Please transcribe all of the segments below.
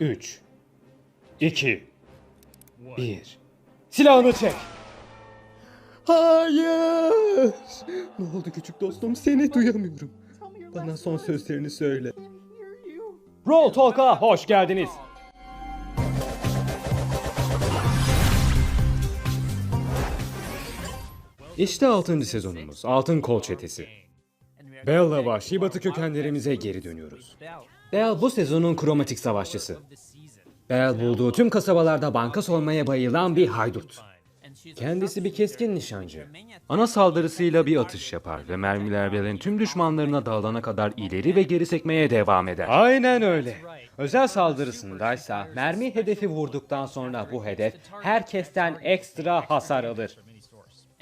3 2 1 Silahını çek. Hayır. Ne oldu küçük dostum? Seni duyamıyorum. Bana son sözlerini söyle. Roll Talk'a hoş geldiniz. İşte 6. sezonumuz. Altın Kol Çetesi. Bell'la vahşi batı kökenlerimize geri dönüyoruz. Bell bu sezonun kromatik savaşçısı. Bell bulduğu tüm kasabalarda banka soymaya bayılan bir haydut. Kendisi bir keskin nişancı. Ana saldırısıyla bir atış yapar ve mermiler Bell'in tüm düşmanlarına dağılana kadar ileri ve geri sekmeye devam eder. Aynen öyle. Özel saldırısındaysa mermi hedefi vurduktan sonra bu hedef herkesten ekstra hasar alır.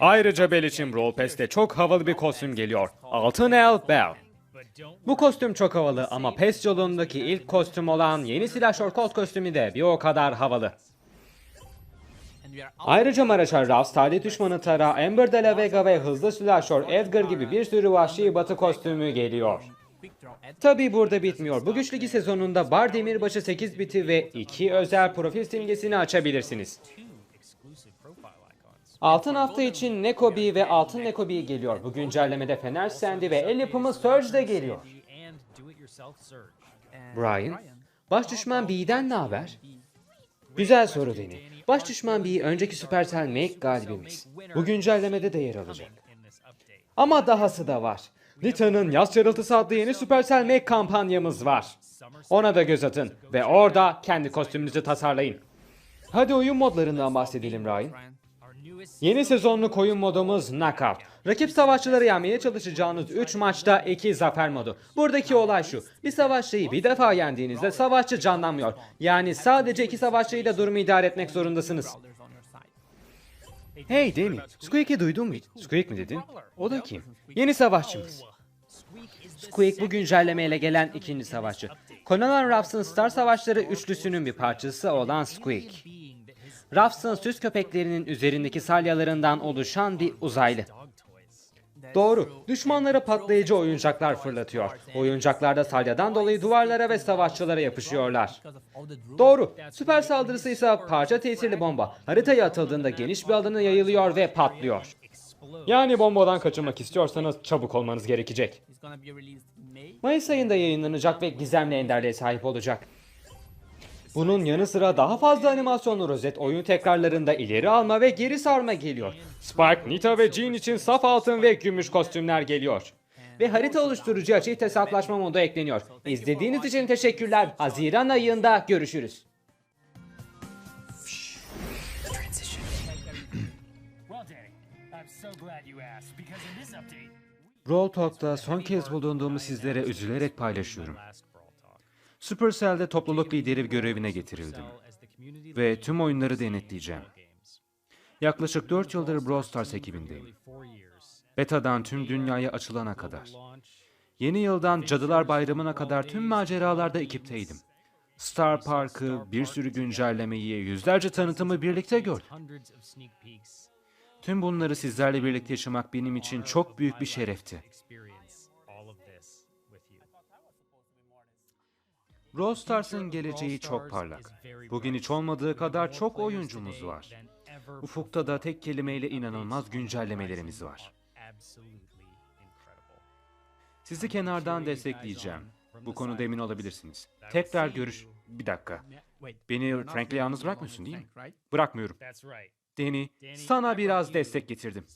Ayrıca Bell için Brawl Pass'te çok havalı bir kostüm geliyor. Altın El Bell. Bu kostüm çok havalı ama PES yolundaki ilk kostüm olan yeni Slasher Colt kostümü de bir o kadar havalı. Ayrıca Maraşar Ruffs, talih düşmanı Tara, Amber de la Vega ve hızlı Slasher Edgar gibi bir sürü vahşi batı kostümü geliyor. Tabi burada bitmiyor. Bu güç ligi sezonunda Bar Demirbaşı 8 biti ve 2 özel profil simgesini açabilirsiniz. Altın hafta için Nekobi ve Altın Nekobi geliyor. Bu güncellemede Fener Sandy ve el yapımı Surge de geliyor. Brian, baş düşman B'den ne haber? Güzel soru Deni. Baş düşman B önceki Supercell Make galibimiz. Bu güncellemede de yer alacak. Ama dahası da var. Lita'nın Yaz Çarıltısı adlı yeni Supercell Make kampanyamız var. Ona da göz atın ve orada kendi kostümünüzü tasarlayın. Hadi oyun modlarından bahsedelim Ryan. Yeni sezonluk oyun modumuz Knockout. Rakip savaşçıları yenmeye çalışacağınız 3 maçta 2 zafer modu. Buradaki olay şu. Bir savaşçıyı bir defa yendiğinizde savaşçı canlanmıyor. Yani sadece iki savaşçıyla durumu idare etmek zorundasınız. Hey Demi, Squeak'i duydun mu? Squeak mi dedin? O da kim? Yeni savaşçımız. Squeak bu güncellemeyle gelen ikinci savaşçı. Conan Ruffs'ın Star Savaşları üçlüsünün bir parçası olan Squeak. Ruffs'ın süs köpeklerinin üzerindeki salyalarından oluşan bir uzaylı. Doğru. Düşmanlara patlayıcı oyuncaklar fırlatıyor. Oyuncaklar da salyadan dolayı duvarlara ve savaşçılara yapışıyorlar. Doğru. Süper saldırısı ise parça tesirli bomba. Haritaya atıldığında geniş bir alana yayılıyor ve patlıyor. Yani bombadan kaçınmak istiyorsanız çabuk olmanız gerekecek. Mayıs ayında yayınlanacak ve gizemli enderliğe sahip olacak. Bunun yanı sıra daha fazla animasyonlu rozet oyun tekrarlarında ileri alma ve geri sarma geliyor. Spike, Nita ve Jean için saf altın ve gümüş kostümler geliyor. Ve harita oluşturucuya çift hesaplaşma modu ekleniyor. İzlediğiniz için teşekkürler. Haziran ayında görüşürüz. Brawl Talk'ta son kez bulunduğumu sizlere üzülerek paylaşıyorum. Supercell'de topluluk lideri görevine getirildim. Ve tüm oyunları denetleyeceğim. Yaklaşık 4 yıldır Brawl Stars ekibindeyim. Beta'dan tüm dünyaya açılana kadar. Yeni yıldan Cadılar Bayramı'na kadar tüm maceralarda ekipteydim. Star Park'ı, bir sürü güncellemeyi, yüzlerce tanıtımı birlikte gördüm. Tüm bunları sizlerle birlikte yaşamak benim için çok büyük bir şerefti. Brawl Stars'ın geleceği çok parlak. Bugün hiç olmadığı kadar çok oyuncumuz var. Ufukta da tek kelimeyle inanılmaz güncellemelerimiz var. Sizi kenardan destekleyeceğim. Bu konuda emin olabilirsiniz. Tekrar görüş... Bir dakika. Beni Frank'le yalnız bırakmıyorsun değil mi? Bırakmıyorum. Danny, sana biraz destek getirdim.